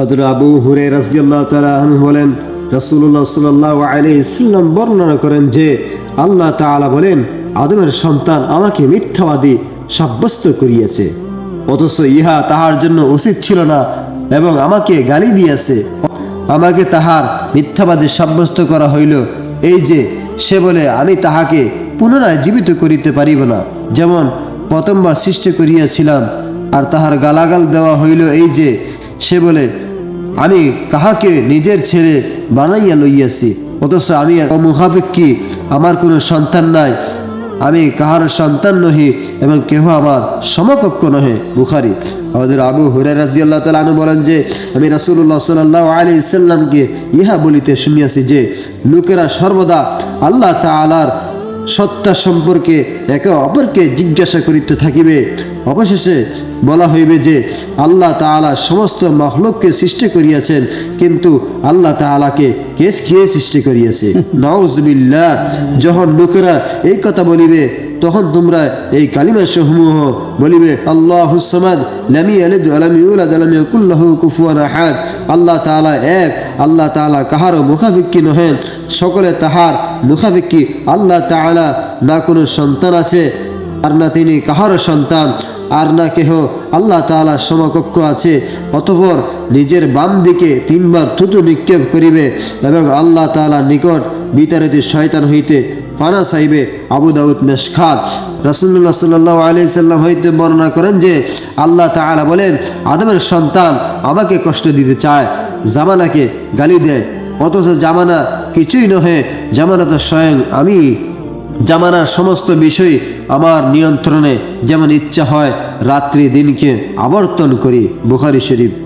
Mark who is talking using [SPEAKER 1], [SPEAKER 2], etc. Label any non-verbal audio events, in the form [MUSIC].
[SPEAKER 1] হযরত আবু হুরে রাজিয়াল্লাহ তাআলা বলেন, রাসূলুল্লাহ সাল্লাল্লাহু আলাইহি সাল্লাম বর্ণনা করেন যে, আল্লাহ তাআলা বলেন, আদমের সন্তান আমাকে মিথ্যাবাদী সাব্যস্ত করিয়েছে, অথচ ইহা তাহার জন্য উচিত ছিল না এবং আমাকে গালি দিয়েছে। আমাকে তাহার মিথ্যাবাদী সাব্যস্ত করা হইল, এই যে সে বলে, আমি তাহাকে পুনরায় জীবিত করিতে পারিব না। যেমন প্রথমবার সৃষ্টি করিয়াছিলাম, আর তাহার গালাগাল দেওয়া হইল এই যে সে বলে আমি কাহাকে নিজের ছেলে বানাইয়া লইয়াছি? অথচ আমি মুখাপেক্ষী আমার কোনো সন্তান নাই। আমি কাহার সন্তান নহি এবং কেহ আমার সমকক্ষ নহে। বুখারি। আমাদের আবু হুরাই রাজিয়াল্লাহ তালু বলেন যে, আমি রাসুল্লাহ সাল্লাহ আলী ইসাল্লামকে ইহা বলিতে শুনিয়াছি যে, লোকেরা সর্বদা আল্লাহ তালার সত্তা সম্পর্কে একে অপরকে জিজ্ঞাসা করিতে থাকিবে। অবশেষে বলা হইবে যে আল্লাহ তাআলা সমস্ত মখলুককে সৃষ্টি করিয়াছেন কিন্তু আল্লাহ তাআলাকে কে কে সৃষ্টি করিয়াছে? [LAUGHS] নাউজুবিল্লাহ। যখন লোকেরা এই কথা বলিবে তখন তোমরা এই কালিমা সমূহ বলিবে আল্লাহ হুসমাদ লামি আলিদ আলাম ইউলাদ আলাম ইয়াকুল্লাহু কুফুয়ান আহাদ। আল্লাহ তাআলা এক আল্লাহ তাআলা কাহারও মুখাফিক্কি নহেন সকলে তাহার মুখাফিক্কি। আল্লাহ তাআলা না কোনো সন্তান আছে আর না তিনি কাহারও সন্তান। আর না কেহ আল্লাহ তাআলার সমকক্ষ আছে, অতঃপর নিজের বাম দিকে তিনবার থুতু নিক্ষেপ করিবে এবং আল্লাহ তাআলার নিকট বিতাড়িত শয়তান হইতে ফানা চাইবে আবু দাউদ মেশখাত রাসুল্লাহ সাল্লাহ আলি সাল্লাম হইতে বর্ণনা করেন যে, আল্লাহ তাআলা বলেন, আদমের সন্তান আমাকে কষ্ট দিতে চায়, জামানাকে গালি দেয়, অথচ জামানা কিছুই নহে জামানা তো স্বয়ং আমি। জামানার সমস্ত বিষয় আমার নিয়ন্ত্রণে যেমন ইচ্ছা হয় রাত্রি দিনকে আবর্তন করি বুখারি শরীফ।